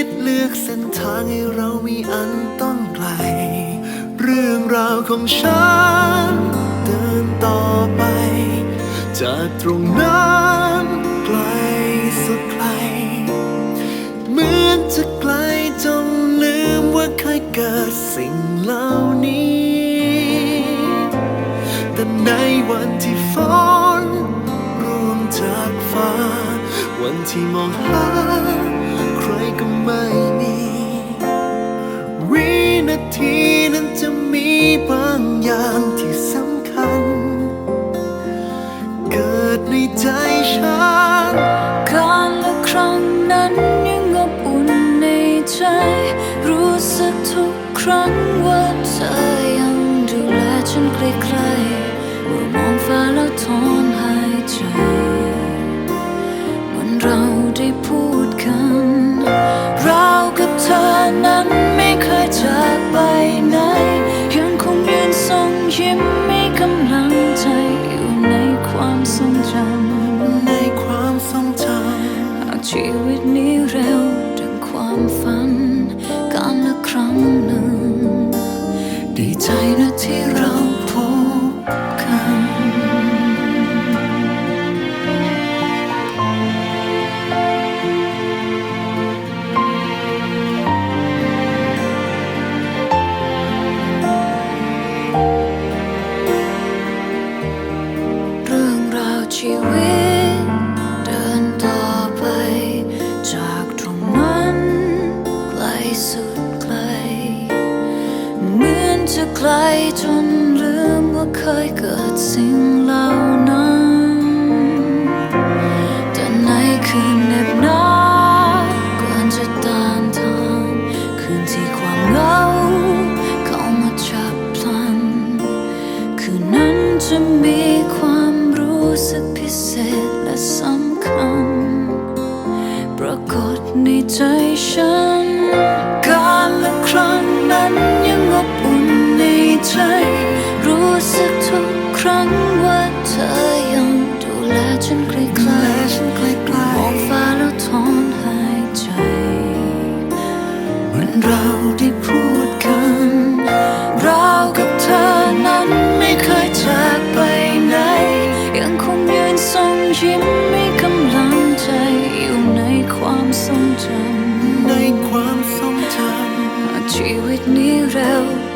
วิตเลือกเส้นทางให้เรามีอันต้องไกล เรื่องราวของฉัน เดินต่อไป จากตรงนั้นไกลสุดไกล เหมือนจะไกลจนลืมว่าเคยเกิดสิ่งเหล่านี้ แต่ในวันที่ฝนร่วงจากฟ้า วันที่มองหา ใจฉันการละครั้งนั้นยังอบอุ่นในใจ รู้สึกทุกครั้งว่าเธอยังดูแลฉันใกล้ๆเมื่อมองฟ้าแล้วถอนหายใจเหมือนเราได้พูดกัน เรากับเธอนั้นไม่เคยจากไปไหนยังคงยืนส่งยิ้ม ใจนะที่เราพบกัน เรื่องราวชีวิต จะไกลจนลืมว่าเคยเกิดสิ่งเหล่านั้นแต่ในคืนเน็บหนาวก่อนจะตานทางคืนที่ความเหงาเข้ามาจับพลัน คืนนั้นจะมีความรู้สึกพิเศษและสำคัญ ปรากฏในใจฉัน realm